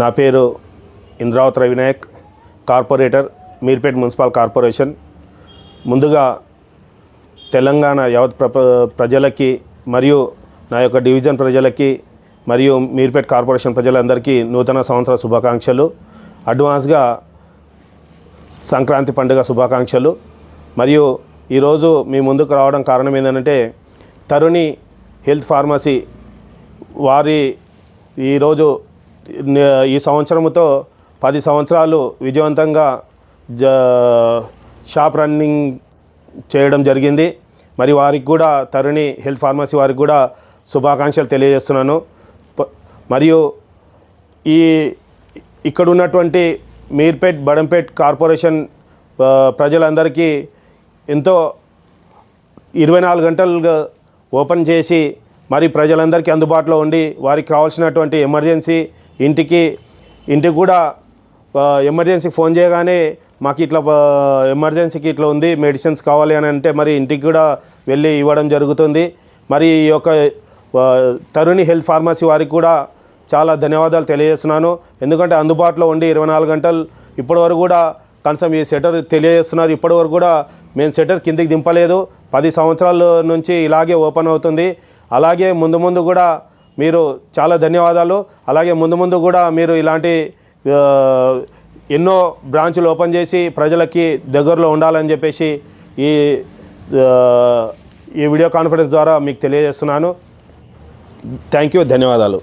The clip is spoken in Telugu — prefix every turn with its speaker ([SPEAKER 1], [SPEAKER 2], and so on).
[SPEAKER 1] నా పేరు Indravath Ravinayak corporator Meerpet municipal corporation. ముందుగా తెలంగాణ యావత్ ప్ర ప్రజలకి మరియు నా యొక్క డివిజన్ ప్రజలకి మరియు మీర్పేట్ కార్పొరేషన్ ప్రజలందరికీ నూతన సంవత్సర శుభాకాంక్షలు. అడ్వాన్స్గా సంక్రాంతి పండుగ శుభాకాంక్షలు. మరియు ఈరోజు మీ ముందుకు రావడం కారణం ఏంటంటే తరుణి హెల్త్ ఫార్మసీ వారి ఈరోజు ఈ సంవత్సరముతో పది సంవత్సరాలు విజయవంతంగా జ షాప్ రన్నింగ్ చేయడం జరిగింది. మరి వారికి కూడా తరుణి హెల్త్ ఫార్మసీ వారికి కూడా శుభాకాంక్షలు తెలియజేస్తున్నాను. మరియు ఈ ఇక్కడ ఉన్నటువంటి మీర్పేట్ బడంపేట్ కార్పొరేషన్ ప్రజలందరికీ ఎంతో ఇరవై నాలుగు గంటలు ఓపెన్ చేసి మరి ప్రజలందరికీ అందుబాటులో ఉండి వారికి కావాల్సినటువంటి ఎమర్జెన్సీ ఇంటికి ఇంటికి కూడా ఎమర్జెన్సీకి ఫోన్ చేయగానే మాకు ఇట్లా ఎమర్జెన్సీకి ఇట్లా ఉంది మెడిసిన్స్ కావాలి అని అంటే మరి ఇంటికి కూడా వెళ్ళి ఇవ్వడం జరుగుతుంది. మరి ఈ యొక్క తరుణి హెల్త్ ఫార్మసీ వారికి కూడా చాలా ధన్యవాదాలు తెలియజేస్తున్నాను. ఎందుకంటే అందుబాటులో ఉండి ఇరవై నాలుగు గంటలు ఇప్పటివరకు కూడా కనీసం ఈ సెటర్ తెలియజేస్తున్నారు. ఇప్పటివరకు కూడా మేము సెటర్ కిందికి దింపలేదు. పది సంవత్సరాల నుంచి ఇలాగే ఓపెన్ అవుతుంది. అలాగే ముందు ముందు కూడా మీరు చాలా ధన్యవాదాలు. అలాగే ముందు ముందు కూడా మీరు ఇలాంటి ఎన్నో బ్రాంచులు ఓపెన్ చేసి ప్రజలకి దగ్గరలో ఉండాలని చెప్పేసి ఈ ఈ వీడియో కాన్ఫరెన్స్ ద్వారా మీకు తెలియజేస్తున్నాను. థ్యాంక్ యూ ధన్యవాదాలు.